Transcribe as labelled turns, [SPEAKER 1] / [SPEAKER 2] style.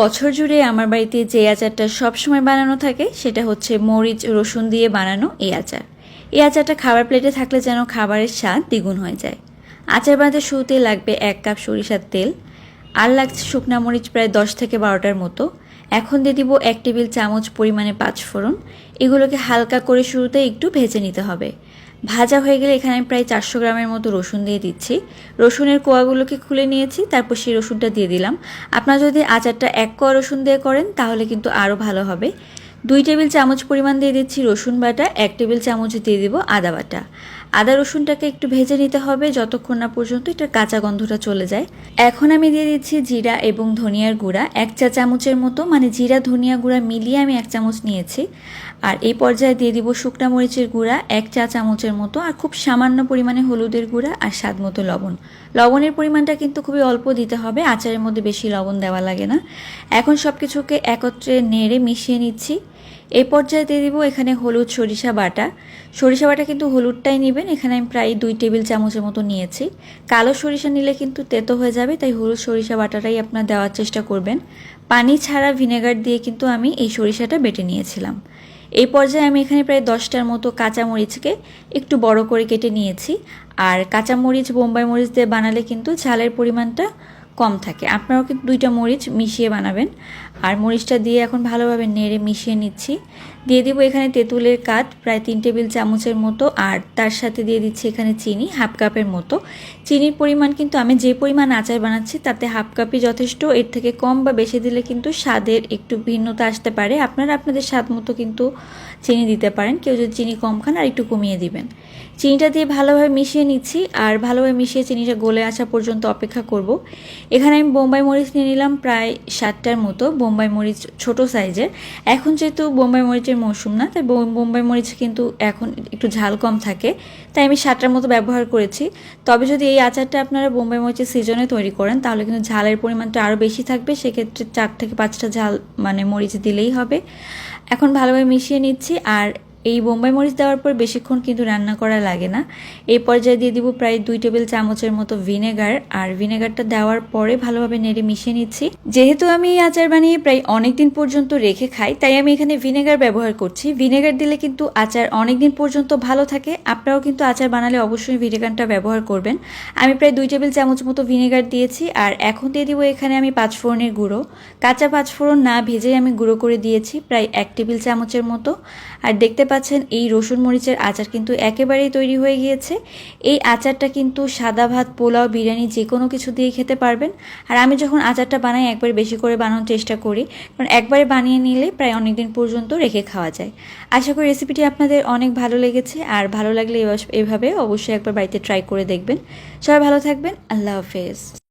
[SPEAKER 1] বছর জুড়ে আমার বাড়িতে যে আচারটা সবসময় বানানো থাকে, সেটা হচ্ছে মরিচ, রসুন দিয়ে বানানো এই আচার। এই আচারটা খাবার প্লেটে থাকলে যেন খাবারের স্বাদ দ্বিগুণ হয়ে যায়। আচার বানাতে শুরুতে লাগবে এক কাপ সরিষার তেল। আর লাগছে শুকনা মরিচ প্রায় দশ থেকে বারোটার মতো। এখন দিয়ে দিব এক টেবিল চামচ পরিমাণে পাঁচ ফোড়ন এগুলোকে হালকা করে শুরুতে একটু ভেজে নিতে হবে। ভাজা হয়ে গেলে এখানে প্রায় চারশো গ্রামের মতো রসুন দিয়ে দিচ্ছি। রসুনের কোয়াগুলোকে খুলে নিয়েছি, তারপর সেই রসুনটা দিয়ে দিলাম। আপনারা যদি আচারটা এক কোয়া রসুন দিয়ে করেন, তাহলে কিন্তু আরও ভালো হবে। দুই টেবিল চামচ পরিমাণ দিয়ে দিচ্ছি রসুন বাটা, এক টেবিল চামচ দিয়ে দিব আদা বাটা। আদা রসুনটাকে একটু ভেজে নিতে হবে যতক্ষণ না পর্যন্ত এটার কাঁচা গন্ধটা চলে যায়। এখন আমি দিয়ে দিচ্ছি জিরা এবং ধনিয়ার গুঁড়া, এক চা চামচের মতো মানে জিরা, ধনিয়া গুঁড়া মিলিয়ে আমি এক চামচ নিয়েছি। আর এই পর্যায়ে দিয়ে দিব শুকনা মরিচের গুঁড়া, এক চা চামচের মতো, আর খুব সামান্য পরিমাণে হলুদের গুঁড়া আর স্বাদ মতো লবণ। লবণের পরিমাণটা কিন্তু খুবই অল্প দিতে হবে, আচারের মধ্যে বেশি লবণ দেওয়া লাগে না। এখন সব কিছুকে একত্রে নেড়ে মিশিয়ে নিচ্ছি। এই পর্যায়ে দিয়ে দিব এখানে হলুদ সরিষা বাটা। সরিষা বাটা কিন্তু হলুদটাই নেবেন। এখানে আমি প্রায় দুই টেবিল চামচের মতো নিয়েছি। কালো সরিষা নিলে কিন্তু তেতো হয়ে যাবে, তাই হলুদ সরিষা বাটাটাই আপনার দেওয়ার চেষ্টা করবেন। পানি ছাড়া ভিনেগার দিয়ে কিন্তু আমি এই সরিষাটা বেটে নিয়েছিলাম। এই পর্যায়ে আমি এখানে প্রায় দশটার মতো কাঁচামরিচকে একটু বড় করে কেটে নিয়েছি। আর কাঁচামরিচ, বোম্বাই মরিচ দিয়ে বানালে কিন্তু ঝালের পরিমাণটা কম থাকে। আপনারাও কিন্তু দুইটা মরিচ মিশিয়ে বানাবেন। আর মরিচটা দিয়ে এখন ভালোভাবে নেড়ে মিশিয়ে নিচ্ছি। দিয়ে দিব এখানে তেঁতুলের কাঠ, প্রায় তিন টেবিল চামচের মতো। আর তার সাথে দিয়ে দিচ্ছি এখানে চিনি, হাফ কাপের মতো। চিনির পরিমাণ কিন্তু আমি যে পরিমাণ আচার বানাচ্ছি, তাতে হাফ কাপই যথেষ্ট। এর থেকে কম বা বেশি দিলে কিন্তু স্বাদের একটু ভিন্নতা আসতে পারে। আপনারা আপনাদের স্বাদ মতো কিন্তু চিনি দিতে পারেন। কেউ যদি চিনি কম খান আর একটু কমিয়ে দিবেন। চিনিটা দিয়ে ভালোভাবে মিশিয়ে নিচ্ছি। আর ভালোভাবে মিশিয়ে চিনিটা গলে আসা পর্যন্ত অপেক্ষা করব। এখানে আমি বোম্বাই মরিচ নিয়ে নিলাম প্রায় সাতটার মতো। বোম্বাই মরিচ ছোট সাইজের। এখন যেহেতু বোম্বাই মরিচের মৌসুম না, তাই বোম্বাই মরিচ কিন্তু এখন একটু ঝাল কম থাকে। তাই আমি সাতটার মতো ব্যবহার করেছি। তবে যদি এই আচারটা আপনারা বোম্বাই মরিচের সিজনে তৈরি করেন, তাহলে কিন্তু ঝালের পরিমাণটা আরও বেশি থাকবে। সেক্ষেত্রে চার থেকে পাঁচটা ঝাল মানে মরিচ দিলেই হবে। এখন ভালোভাবে মিশিয়ে নিচ্ছি। আর এই বোম্বাই মরিচ দেওয়ার পর বেশিক্ষণ কিন্তু রান্না করা লাগে না। এই পর্যায়ে দিয়ে দিব প্রায় দুই টেবিল চামচের মতো ভিনেগার আর ভিনেগারটা দেওয়ার পরে ভালোভাবে নেড়ে মিশিয়ে নিচ্ছি। যেহেতু আমি এই আচার বানিয়ে প্রায় অনেক দিন পর্যন্ত রেখে খাই, তাই আমি এখানে ভিনেগার ব্যবহার করছি। ভিনেগার দিলে কিন্তু আচার অনেক দিন পর্যন্ত ভালো থাকে। আপনারাও কিন্তু আচার বানালে অবশ্যই ভিনেগারটা ব্যবহার করবেন। আমি প্রায় দুই টেবিল চামচ মতো ভিনেগার দিয়েছি আর এখন দিয়ে দিব এখানে আমি পাঁচফোড়নের গুঁড়ো। কাঁচা পাঁচফোড়ন না ভেজেই আমি গুঁড়ো করে দিয়েছি, প্রায় এক টেবিল চামচের মতো। আর দেখতে পাচ্ছেন এই রসুন মরিচের আচার কিন্তু একেবারেই তৈরি হয়ে গিয়েছে। এই আচারটা কিন্তু সাদা ভাত, পোলাও, বিরিয়ানি যে কোনো কিছু দিয়ে খেতে পারবেন। আর আমি যখন আচারটা বানাই, একবার বেশি করে বানানোর চেষ্টা করি। কারণ একবারে বানিয়ে নিলে প্রায় অনেক দিন পর্যন্ত রেখে খাওয়া যায়। আশা করি রেসিপিটি আপনাদের অনেক ভালো লেগেছে। আর ভালো লাগলে এভাবে অবশ্যই একবার বাড়িতে ট্রাই করে দেখবেন। সবাই ভালো থাকবেন। আল্লাহ হাফেজ।